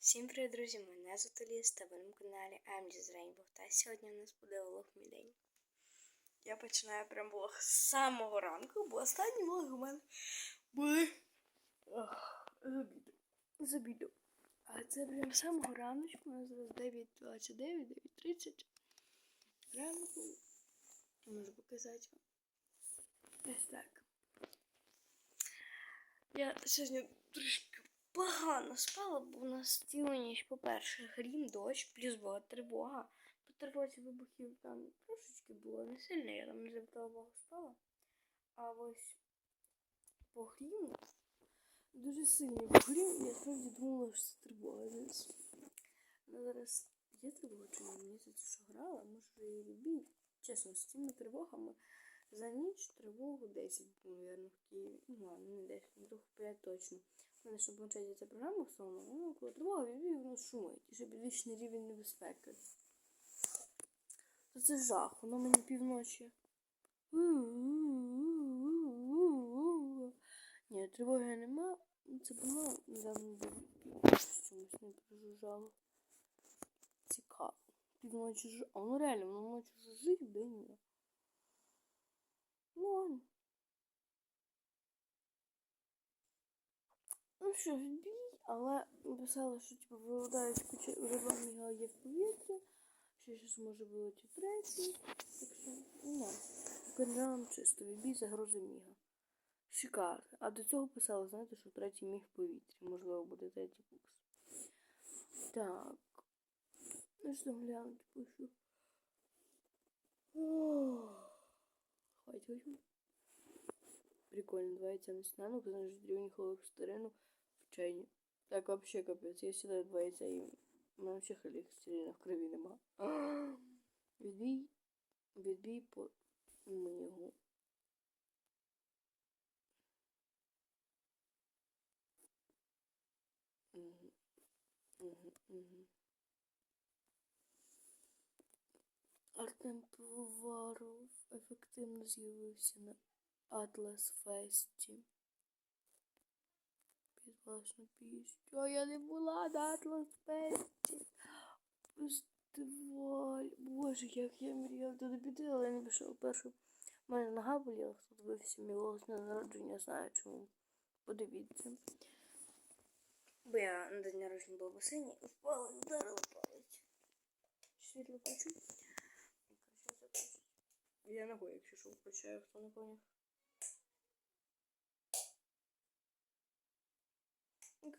Всім привіт, друзі! Мене звати Ліс та ви на каналі Amj's Rainbow. Та сьогодні у нас буде влог мій день. Я починаю прям влог з самого ранку, бо останні влоги у мене були з обіду. З. А це прям з самого раночку, у нас зараз 9.29, 9.30 ранку. Можу показати вам. Ось так. Я сьогодні трішки погано спала, бо у нас цілу ніч, по-перше, грім, дощ, плюс була тривога. По тривозі вибухів там трошечки було не сильно, я там не завдала Богу спала. А ось по гріму дуже сильний був грім, я справді думала, що це тривога. Зараз, ну, зараз є тривога, чи ні? Мені здається, що грала, може і любі. Чесно, з цими тривогами за ніч тривогу 10 було, мабуть, в Києві. Ну, ладно, не 10, трохи 5 точно. Мене щоб планшеті ця програма встановлена, ну, коли тривога, і воно шумить, і ще підвищений рівень небезпеки. То це жах, воно мені півночі. Ні, тривоги нема. Це було недавно чомусь не прожужжало. Цікаво. Півночі ж. А воно реально, воно ночі жужжить, де ні. Ну ладно. Що бій, але написала, що типу виглядають куча риба мігає в повітрі, що щось може бути третій. Так що, не. Каналом чисто, відбій загрози міга. Шикарно. А до цього писала, знаєте, що третій міг в повітрі. Можливо, буде третій букс. Так. Ну що глянути пишу. Хватит. Прикольно, два яйца на снанок, значит, древний холодок в старину в. Так вообще капець. Я сюди два яйця і у мене ще холестерина в крові нема. Відбій, відбій по мигу. Угу. Артем Пивоваров ефективно з'явився на Атлас Фесті. Під власну пісню. А я не була на Атлас Фестиваль. Боже, як я мріяла туди піти, але я не пішов. Першу в мене нога боліла, хто дивився мій влог на народження, знаю чому. Подивіться. Бо я на день народження була в басейні і впала і вдарила палець. Світло включу. Я ногою, якщо що, включаю, хто не поняв.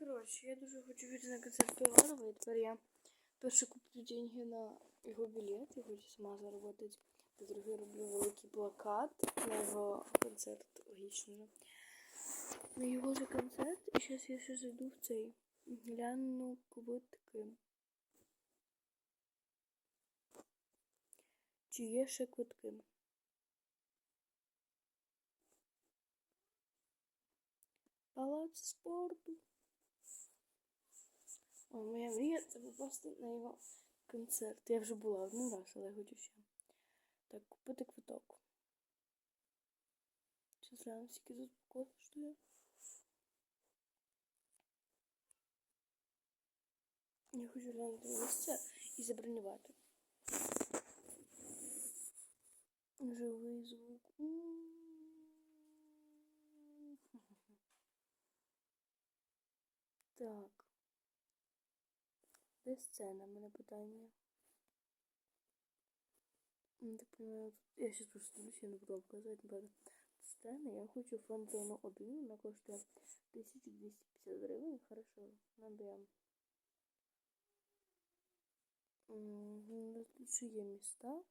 Коротше, я дуже хочу піти на концерт Пиварова, і тепер я перше куплю деньги на його білет, я хочу сама заробити. По-друге, роблю великий плакат на його концерт, логічно. На його же концерт, і зараз я ще зайду в цей, гляну квитки. Чи є ще квитки? Палац спорту. О, моя мрія це попасти на його концерт. Я вже була один раз, але хочу ще. Так, купити квиток. Зараз глянемо, скільки тут коштує. Я хочу глянути місце і забронювати. Живий звук. Так. Де сцена? Мене питання. Ну, так понимаю, я сейчас просто я не буду показати, напевно. Сцена, я хочу фан-зону 1, вона коштує 1250 гривень, хорошо, наберем. Угу, тут ще є міста.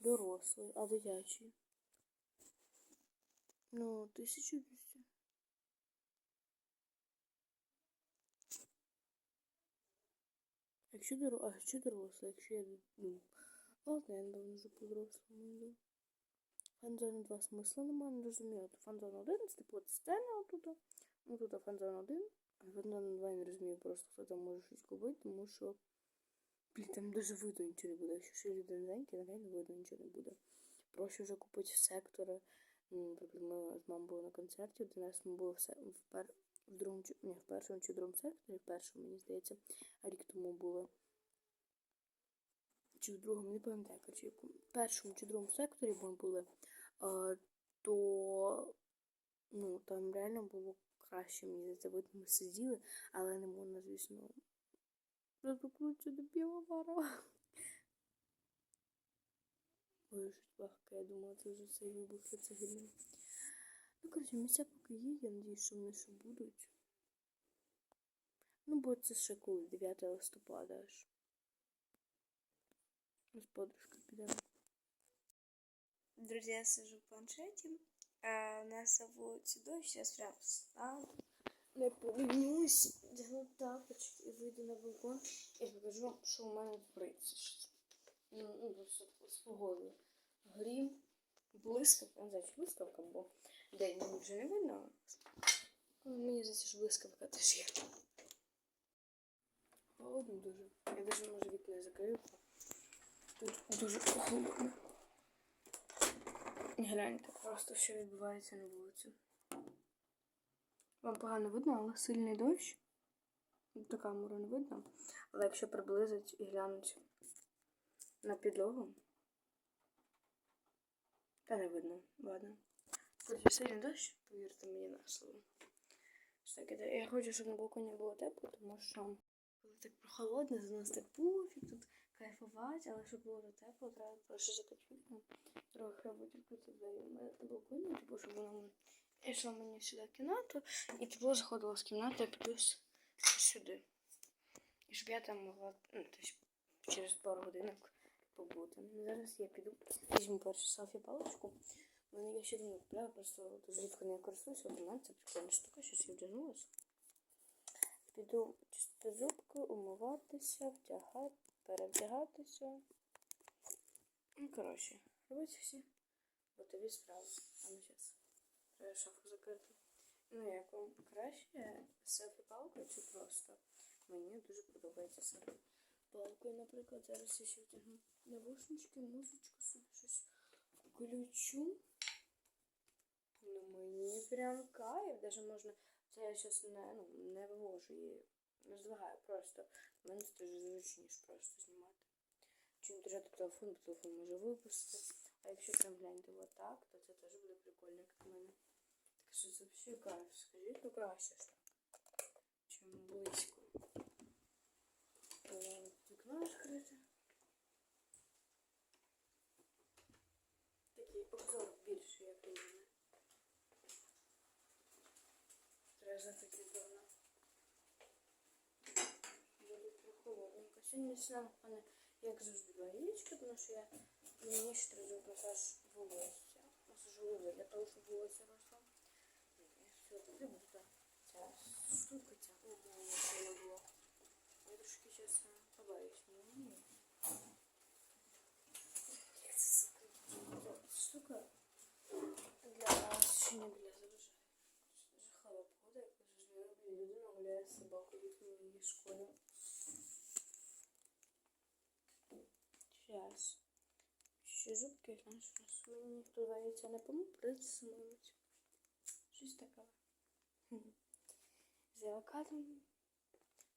Дорослий, а дитячий. Ну, 1200. Якщо дор... А якщо дорослий, якщо я ну, ладно, я недавно вже по-дорослому йду. Фанзона 2 смисла немає, не розумію. От Фанзона 1, типу от сцена отут. Ну тут Фанзона 1, а Фанзона 2 я не розумію просто, хто там може щось купити, тому що блін, там дуже видно нічого не буде. Якщо ще люди маленькі, навіть видно нічого не буде. Проще вже купити сектори Наприклад, ми з мамою були на концерті, один раз ми були в, се- в, пер... в другому чи ні, в першому чи другому секторі, в першому, мені здається, рік тому були. Чи в другому, не пам'ятаю, коротше, в першому чи другому секторі ми були, то ну, там реально було краще, мені здається, видно, ми сиділи, але не можна, звісно, розкручу до півовара. Ой, щось бахка, я думала, це вже цей вибух, це гімн. Ну, коротше, місця поки є, я надіюсь, що вони ще будуть. Ну, бо це ще коли 9 листопада аж. З подружкою підемо. Друзі, я сижу в планшеті. А у нас на вулиці дощ, сейчас прям встану. Не поленюсь, вдягну тапочки і вийду на балкон і покажу вам, що у мене твориться. Ну, ну, просто з погодою. Грім, блискавка, не знаю, чи блискавка, бо день мені вже не видно. Мені здається, що блискавка теж є. Холодно дуже. Я навіть може вікна закрию. Тут дуже холодно. Гляньте просто, що відбувається на вулиці. Вам погано видно, але сильний дощ. До камеру не видно. Але якщо приблизить і глянуть на підлогу, та не видно, ладно. Короче, сильний дощ, повірте мені на слово. Так. Я хочу, щоб на балконі було тепло, тому що коли так прохолодно, за нас так пофіг, тут кайфувати, але щоб було тепло, треба просто закрити вікна. Трохи витерпіти двері на балконі, типу, щоб воно йшло мені сюди в кімнату, і тепло заходило з кімнати плюс сюди. І щоб я там могла ну, через пару годинок побути. Ну, Зараз я піду, візьму першу селфі паличку. У мене є ще один купляю, просто дуже рідко не користуюся, у мене це прикольна штука, щось я вдягнулася. Піду чисти зубки, умиватися, вдягати, перевдягатися. Ну, коротше, робити всі готові справи. А ну зараз. Треба шафу закрити. Ну, як вам краще селфі палкою чи просто? Мені дуже подобається селфі палкою, наприклад, зараз я ще втягну навушнички, музичку собі щось включу. Мені прям кайф, даже можна. Це я зараз не, ну, не вивожу її, не здвигаю просто. У мене це дуже зручніше просто знімати. Чим держати телефон, бо телефон може випустити. А якщо прям гляньте отак, то це теж буде прикольно, як на мене. Так що це взагалі кайф. Скажіть, ну краще ж так. Чим близько. Е, Вікно відкрите. Такий обзор більший, як у мене. Закрити вікно. Буде прохолодненько. Сьогодні сна, пане, як завжди, два тому що я мені ще треба масаж волосся. Масаж голови для того, щоб волосся росло. Все, тоді буде ця штука, ця не було. Я трошки зараз побаюсь. гуляє з собакою в моїй школі. Сейчас. Ще зубки, знаєш, у нас мені ніхто здається не помог, прийти самовить. Щось таке. З авокадом.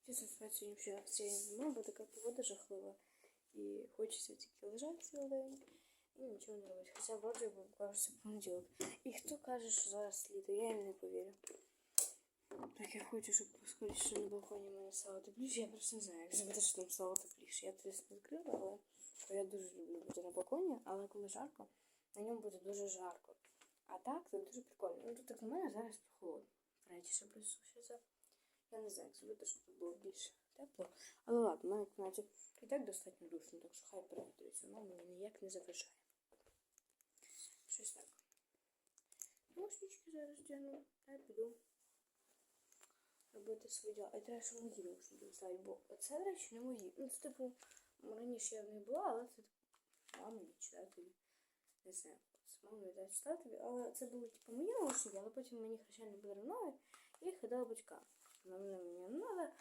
Чесно сказати, сьогодні вже настроєння немає, бо така погода жахлива. І хочеться тільки лежати цілий день і нічого не робити. Хоча вроді би кажеться понеділок. І хто каже, що зараз літо, я їм не повірю. Так я хочу, щоб поскоріше на балконі мене стало тепліше. Я просто не знаю, як зробити, щоб там стало тепліше. Я трішки не відкрила, але я дуже люблю бути на балконі, але коли жарко, на ньому буде дуже жарко. А так, це дуже прикольно. Ну тут як на мене зараз прохолодно. Третє, що присушиться. Я не знаю, як зробити, щоб тут було більше тепло. Але ладно, в кімнаті і так достатньо душно, так що хай перевітрюється, воно мені ніяк не заважає. Щось так. Наушнички зараз дяну, та й піду робити діла. А треба, що мої наушники доставити, бо це, речі, не мої. Ну, це типу, раніше я в них була, але це типу, мамі читателі. Не знаю, це мамі та читателі, але це були типу мої наушники, але потім мені хрещені подарували, і їх видала батькам. Вона мені не треба,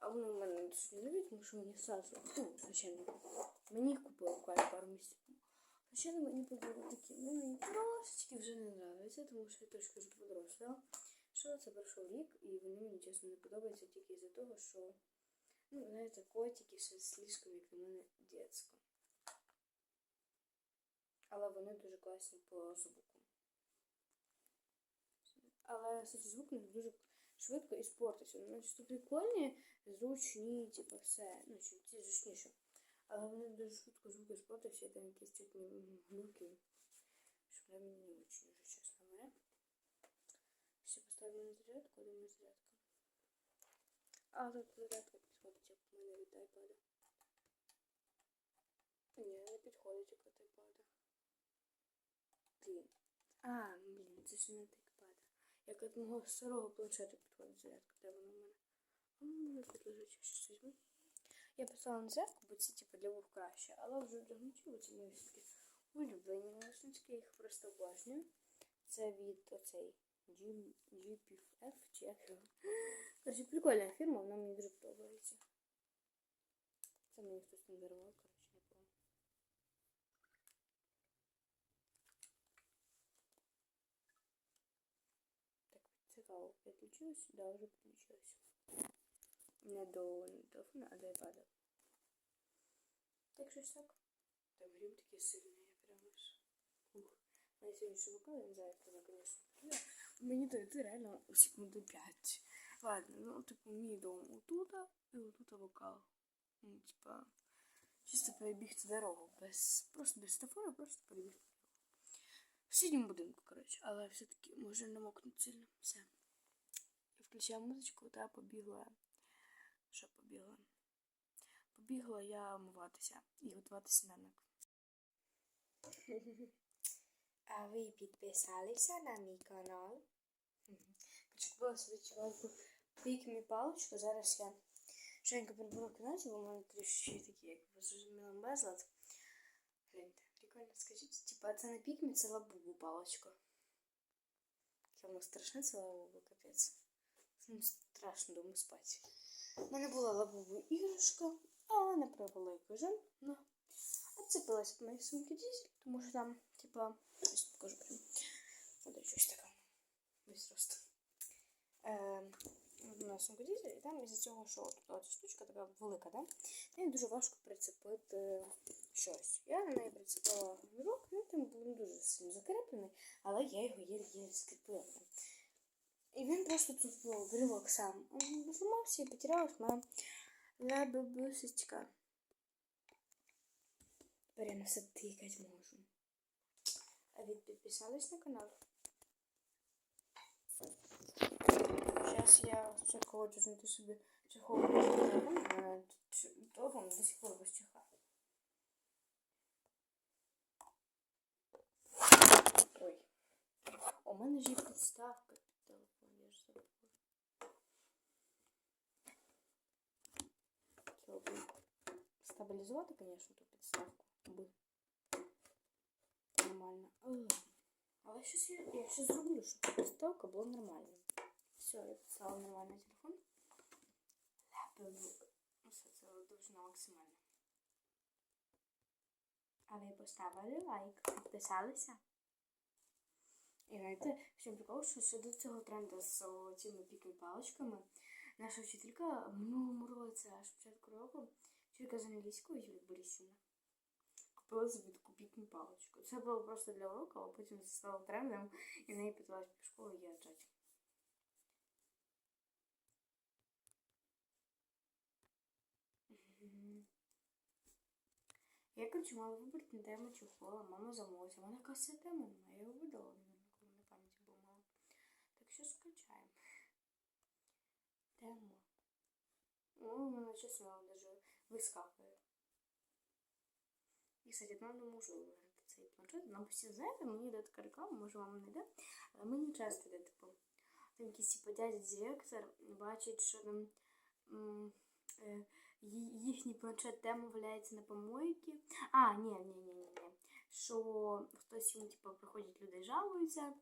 а вони в мене досить нові, тому що мені сразу, ну, хрещені, мені їх купили буквально пару місяців. На мені подобають такі, ну мені трошечки вже не нравиться, тому що я трошки вже подросла. Що це пройшов рік, і вони мені чесно не подобаються тільки з-за того, що, ну, знаєте, котики ще слишком, як на мене, дітсько. Але вони дуже класні по звуку. Але кстати, звук них дуже швидко і спортиться. Ну, що прикольні, зручні, типу, все. Ну, ці зручніше. Але вони дуже швидко звук і спортився, і там якісь чутні глюки. Що прям не очень. На зарядку, думаю, зарядка. А, тут зарядка підходить, як в мене від айпада. Ні, не підходить, як від айпада. Блін. А, блін, це ж не від айпада. Як від мого старого планшета підходить зарядка, де вона в мене. А, ну, тут лежить, щось візьму. Я поставила на зарядку, бо це типу для вух краще, але вже вдягнуті мої такі улюблені наушнички, я їх просто обожнюю. Це від оцей GPF чи як його. Коротше, прикольна фірма, вона мені дуже подобається. Це мені хтось не дарував, коротше, не помню. Так, цікаво, підключилось? Да, вже підключилось. Не до телефона, а до iPad. Так щось так. Там грім такий сильний, А я сьогодні вокал, я не знаю, як звісно. Мені то йти реально у секунду 5. Ладно, ну типу мій дом отута і отута вокал. Ну, типа, чисто перебігти дорогу. Без, просто без стафора, просто перебігти дорогу. В сусідньому будинку, коротше, але все-таки може намокнути сильно. Все. Я включила музичку та побігла. Що побігла? Побігла я вмиватися і готувати сніданок. А ви підписалися на мій канал? Собі чоловіку пік мій паличку. Зараз я швидко переберу кімнаті, бо в мене трішки такі, як ви зрозуміли, безлад. Гляньте, прикольно, скажіть. Типа це не пікмі, це лабубу паличка. Воно страшне, це лабубу, капець. Ну, страшно дома спати. У мене була лабубу іграшка, але не провела кожен. Ну, отцепилась по моїй сумці дізель, тому що там, типа, ось покажу прям. Буде щось таке. Весь рост. На сумку дізель, і там із-за цього, що от, от штучка така велика, да? Мені дуже важко прицепити щось. Я на неї прицепила вірок, він там був не дуже сильно закріплений, але я його єлі-єлі скріпила. І він просто тут був вірок сам зламався і потерялась моя лабубусечка. Тепер я на все тикать можу. А ви підписались на канал? Сейчас я спочатку хочу знайти собі чехол телефон до сих пор без чехла. Ой. У мене ж є підставка під телефон, я ж забула. Стабілізувати, звісно, ту підставку. Нормально. Але щось я, я ще зроблю, щоб підставка була нормальна. Все, я поставила нормальний телефон. Все, це довжина максимальна. А ви поставили лайк, підписалися? І знаєте, чому прикол, що ще до цього тренду з цими піками паличками наша вчителька минулому році, аж початку року, вчителька з англійської Юлія Борисівна, купила собі пікмі паличку. Це було просто для уроку, а потім це стало трендом, і неї питалась по школі я джать. Я, короче, мала вибрати на тему чехола, мама замовилася. Мене якась ця тема я його видала, коли на пам'яті було мало. Так що скачаємо. Тема. У мене чесно даже вискакує. І, кстати, нам не можу виграти цей планшет. Нам всі знаєте, мені йде така реклама, може вам не йде, але мені часто йде, типу, там якийсь типу дядя директор бачить, що там їхній планшет тема валяється на помойці. А, ні, ні, ні, ні, ні. Що хтось йому, типу, приходять люди жалуються.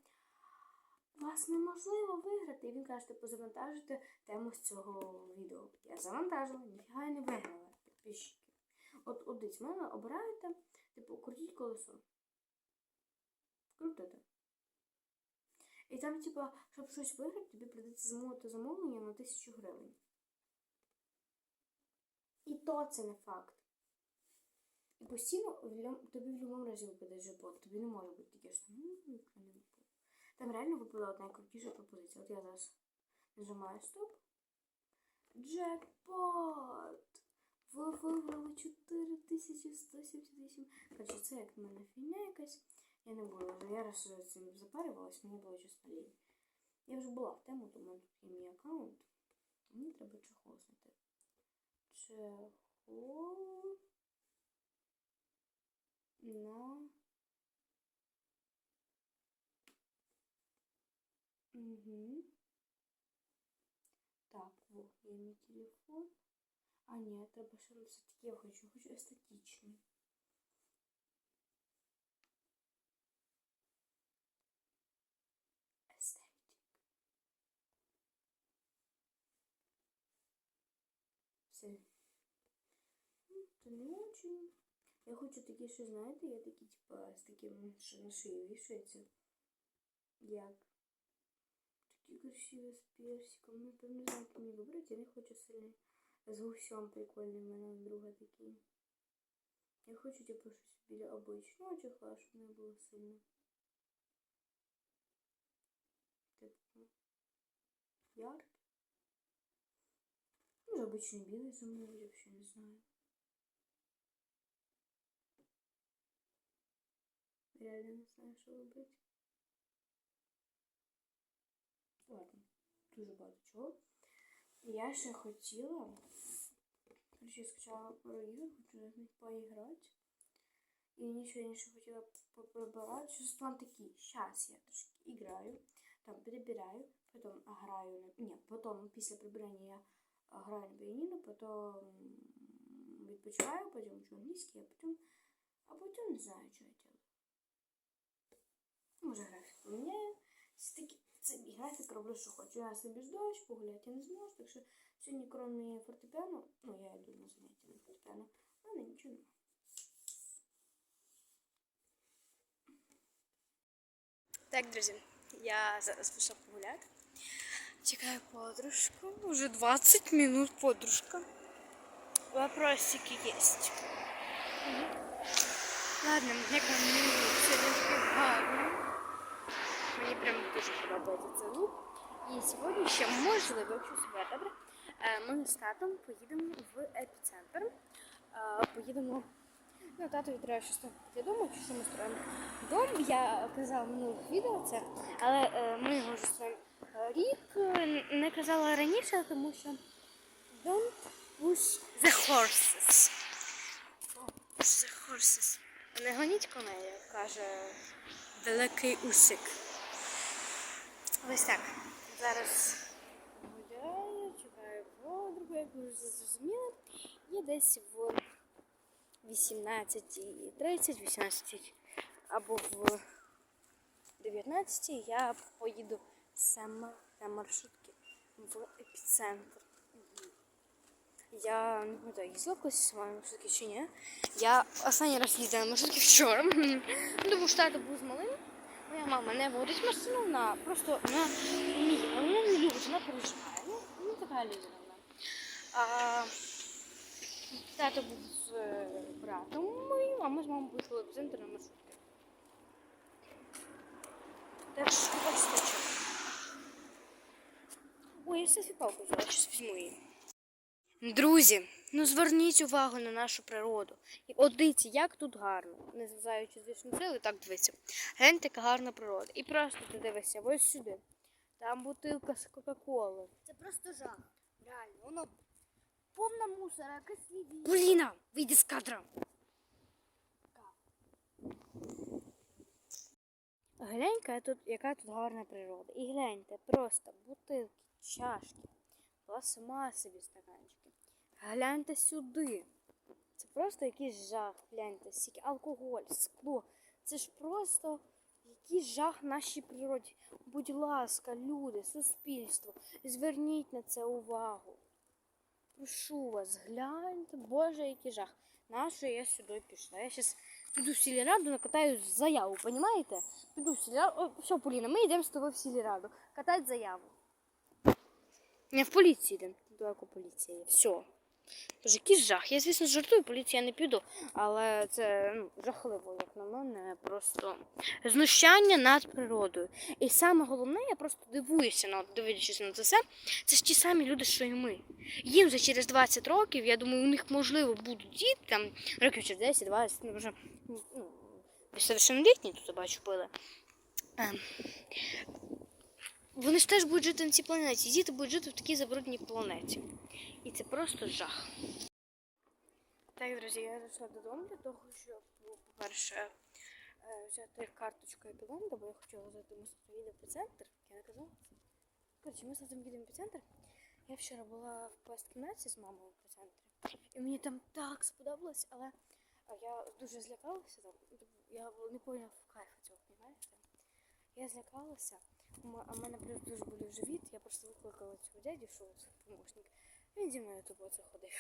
Вас неможливо виграти. І він каже, типу, завантажити тему з цього відео. Я завантажила, ніфіга не виграла підписчиків. От, в мене обираєте, типу, крутіть колесо. Крутити. І там, типа, щоб щось виграти, тобі прийдеться замовити замовлення на тисячу гривень. І то це не факт. І постійно тобі в будь-якому разі випаде джекпот. Тобі не може бути таке, що ну, не випало. Там реально випала одна найкрутіша пропозиція. От я зараз нажимаю стоп. Джекпот! Ви виграли 4178. Короче, це як в мене фігня якась. Я не буду. Я раз вже цим запарювалась, мені було чесно лінь. Я вже була в тему, тому тут є мій аккаунт. Мені треба чехол знайти. Чехол на Угу. Так, вот, є мій телефон. А, ні, треба ще все-таки я хочу, хочу естетичний. Все. Ну, Це не очень. Я хочу такі, що знаєте, я такі, типа, з таким, що на шиї вішається. Як? Такі красиві з персиком. Ну, не знаю, мені вибрати, я не хочу сильно. З гусем прикольний в мене друга такий. Я хочу, типу, щось біля обичного чехла, щоб не було сильно. Типу. Яркий. Може, обичний білий замовлю, вообще не знаю. Реально не знаю, що робити. Ладно, дуже багато чого. Я ще хотіла. Короче, я скачала пару ігор, хочу на них поіграти. І нічого інше хотіла поприбирати. Щось план такий. Зараз я трошки іграю, там перебираю, потім граю на. Ні, потім після прибирання я граю на піаніно, потім відпочиваю, потім вчу англійський, а потім. А потім не знаю, що я делаю. Може, графік поміняю. Це такі це графік роблю, що хочу. Я собі ж дощ, погуляти я не зможу. Так що сьогодні, крім фортепіано, ну я йду на заняття на фортепіано, в мене нічого немає. Так, друзі, я зараз пішла погуляти. Чекаю подружку. Уже 20 минут подружка. Вопросики есть. Ладно, як вам мені сьогодні таке гарно. Мені прям дуже подобається цей лук. І сьогодні ще можливо, якщо себе добре, е, Ми з татом поїдемо в епіцентр. Е, Поїдемо. Ну, татові треба щось там дому, чи що ми строїмо дом. Я казала минулих відео це, але е, ми його вже строїмо е, рік. Е, Не казала раніше, тому що don't push the horses. Push the horses. Не гоніть коней, каже далекий усик. Ось так. Зараз гуляю, чекаю подругу, як ви вже зрозуміли. І десь в 18.30, 18 або в 19 я поїду саме на маршрутки в епіцентр. Я не пам'ятаю, їздила колись сама на маршрутки чи ні. Я останній раз їздила на маршрутки вчора. Ну, Тому що тато був з малим. Моя мама не водить машину, вона просто вона не любить, вона переживає. Ну, ну така людина. А, тато був з е, братом моїм, а ми з мамою поїхали в центр на маршрутки. Так що так. Ой, я селфі палку взяла, щось візьму її. Друзі, ну зверніть увагу на нашу природу. І от дивіться, як тут гарно, не зважаючи з вічної сили, так дивіться. Гляньте, яка гарна природа. І просто ти дивишся, ось сюди. Там бутилка з Кока-Коли. Це просто жах. Реально, воно повна мусора, якась сліві. Поліна, вийди з кадра. Гляньте, тут, яка тут гарна природа. І гляньте, просто бутилки, чашки, пластмасові стаканчики. Гляньте сюди. Це просто якийсь жах. Гляньте, стільки алкоголь, скло. Це ж просто якийсь жах нашій природі. Будь ласка, люди, суспільство, зверніть на це увагу. Прошу вас, гляньте, боже, який жах. Нащо я сюди пішла? Я зараз піду в сільраду, накатаю заяву, понімаєте? Піду в сільраду. О, все, Поліна, ми йдемо з тобою в сільраду. Катати заяву. Не в поліцію йдемо. Далеко поліція. Все. Боже, який жах. Я, звісно, жартую, поліція не піду, але це ну, жахливо, як на мене, просто знущання над природою. І саме головне, я просто дивуюся, ну, дивлячись на це все, це ж ті самі люди, що і ми. Їм вже через 20 років, я думаю, у них можливо будуть діти, там, років через 10, 20, ну, вже ну, совершеннолітні тут я бачу були. Ем, вони ж теж будуть жити на цій планеті. Діти будуть жити в такій забрудній планеті. І це просто жах. Так, друзі, я зайшла додому для того, щоб, ну, по-перше, е, взяти карточку епіленда, бо я хотіла взяти ми їдемо в центр. Я не казала це. Коротше, ми з татом їдемо в центр. Я вчора була в пласткімнаті з мамою в центрі. І мені там так сподобалось, але я дуже злякалася там. Я не поняла кайфу цього, розумієте? Я злякалася. А в мене дуже болів живіт. Я просто викликала цього дядю, що це помощник. Він зі мною тупо це ходив.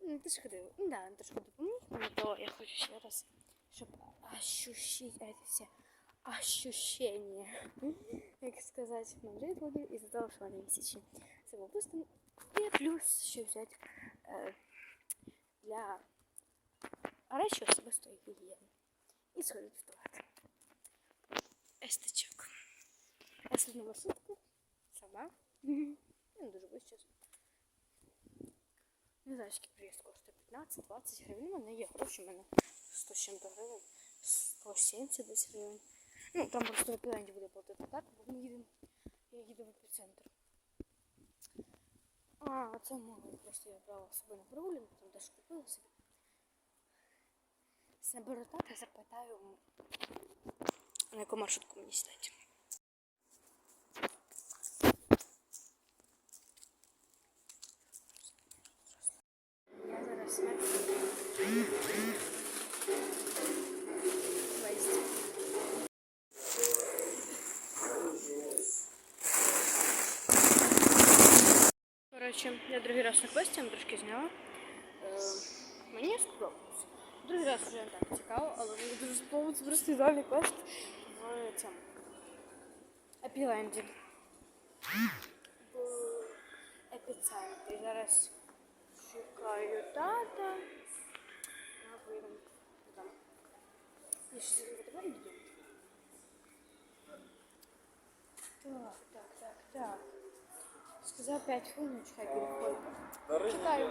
Ну, Ти ж ходив. Ну да, він трошки допоміг, але то я хочу ще раз, щоб ощущить эти все ощущения. Як сказати, нам живіт болів із-за того, що вони місячні. Це був просто і плюс ще взяти е, для речі особистої гігієни. І сходити в туалет. Естечок. Я сьогодні маршрутку сама. Ну, дуже близько. Не знаю, скільки приїзд коштує 15-20 гривень. У мене є гроші, у мене 100 з чим-то гривень, 170 десь гривень. Ну, там просто в Епіленді буде платити так, бо ми їдемо, я їду в епіцентр. А, це мало, просто я брала з собою на прогулянку, там теж купила собі. Наберу тата, запитаю, на яку маршрутку мені сідати. Коротше, я другий раз на квесті, я трошки зняла. Е, мені сподобалось. Другий раз вже не так цікаво, але мені дуже сподобався просто ідеальний квест в цьому Епіленді. В епіцентрі. Зараз шукаю тата. Я. Так, так, так, так. Сказав 5 хвилин, чекай, переходить. Чекаю.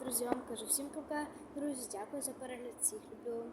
Друзі, вам кажу всім пока. Друзі, дякую за перегляд. Всіх люблю.